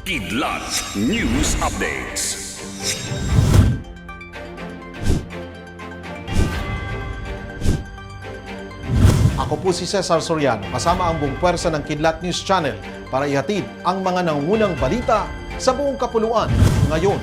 Kidlat News Updates. Ako po si Cesar Soriano, kasama ang buong pwersa ng Kidlat News Channel para ihatid ang mga nangungunang balita sa buong kapuluan ngayon.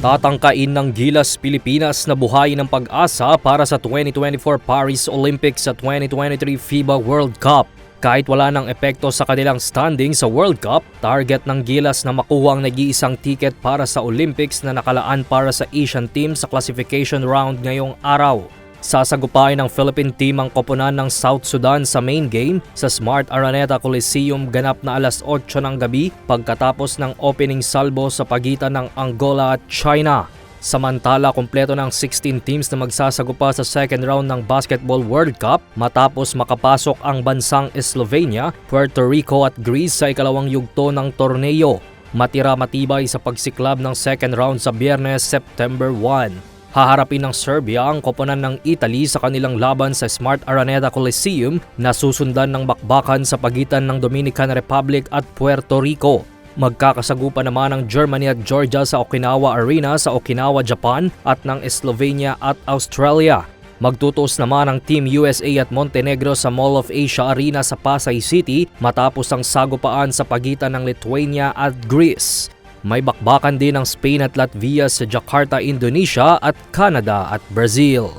Tatangkain ng Gilas Pilipinas na buhay ng pag-asa para sa 2024 Paris Olympics sa 2023 FIBA World Cup. Kahit wala ng epekto sa kanilang standing sa World Cup, target ng Gilas na makuha ang nag-iisang ticket para sa Olympics na nakalaan para sa Asian team sa classification round ngayong araw. Sasagupain ng Philippine team ang koponan ng South Sudan sa main game sa Smart Araneta Coliseum ganap na alas 8 ng gabi pagkatapos ng opening salbo sa pagitan ng Angola at China. Samantala, kumpleto ng 16 teams na magsasagupa sa second round ng Basketball World Cup matapos makapasok ang bansang Slovenia, Puerto Rico at Greece sa ikalawang yugto ng torneo. Matira matibay sa pagsiklab ng second round sa biyernes September 1. Haharapin ng Serbia ang koponan ng Italy sa kanilang laban sa Smart Araneta Coliseum na susundan ng bakbakan sa pagitan ng Dominican Republic at Puerto Rico. Magkakasagupa naman ang Germany at Georgia sa Okinawa Arena sa Okinawa, Japan at ng Slovenia at Australia. Magtutuos naman ang Team USA at Montenegro sa Mall of Asia Arena sa Pasay City matapos ang sagupaan sa pagitan ng Lithuania at Greece. May bakbakan din ng Spain at Latvia sa Jakarta, Indonesia at Canada at Brazil.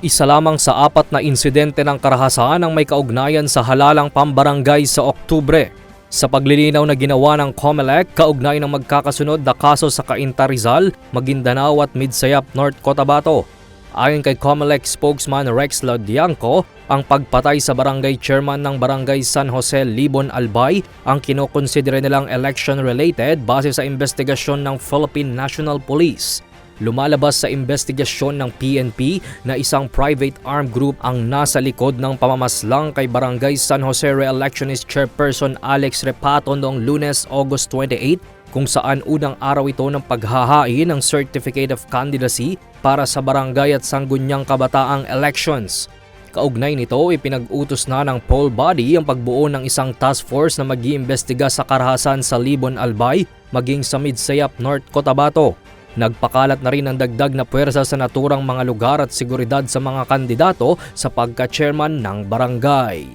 Isa lamang sa apat na insidente ng karahasan ang may kaugnayan sa halalang pambarangay sa Oktubre. Sa paglilinaw na ginawa ng COMELEC, kaugnay ng magkakasunod na kaso sa Cainta Rizal, Maguindanao at Midsayap, North Cotabato. Ayon kay COMELEC spokesman Rex Lodianco, ang pagpatay sa barangay chairman ng barangay San Jose Libon Albay ang kinokonsidere nilang election-related base sa investigasyon ng Philippine National Police. Lumalabas sa investigasyon ng PNP na isang private armed group ang nasa likod ng pamamaslang kay Barangay San Jose Re-electionist Chairperson Alex Repato noong lunes August 28 kung saan unang araw ito ng paghahain ng Certificate of Candidacy para sa barangay at sanggunyang kabataang elections. Kaugnay nito, ipinag-utos na ng poll body ang pagbuo ng isang task force na mag-iimbestiga sa karahasan sa Libon Albay maging sa Midsayap, North Cotabato. Nagpakalat na rin ng dagdag na puwersa sa naturang mga lugar at seguridad sa mga kandidato sa pagka-chairman ng barangay.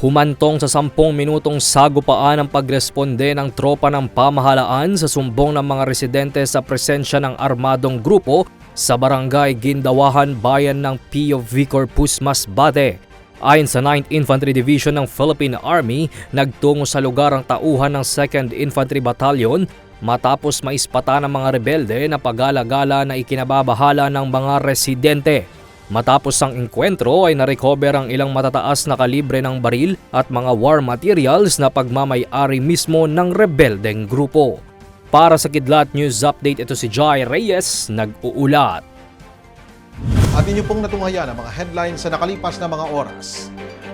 Humantong sa 10 minutong sagupaan ang pagresponde ng tropa ng pamahalaan sa sumbong ng mga residente sa presensya ng armadong grupo sa barangay Gindawahan Bayan ng Pio Vicor Pusmas Bate. Ayon sa 9th Infantry Division ng Philippine Army, nagtungo sa lugar ang tauhan ng 2nd Infantry Battalion matapos maispata ng mga rebelde na pagala-gala na ikinababahala ng mga residente. Matapos ang enkwentro ay narecover ang ilang matataas na kalibre ng baril at mga war materials na pagmamay-ari mismo ng rebeldeng grupo. Para sa Kidlat News Update, ito si Jai Reyes, nag-uulat. At inyo pong natunghayan ang mga headlines sa nakalipas na mga oras.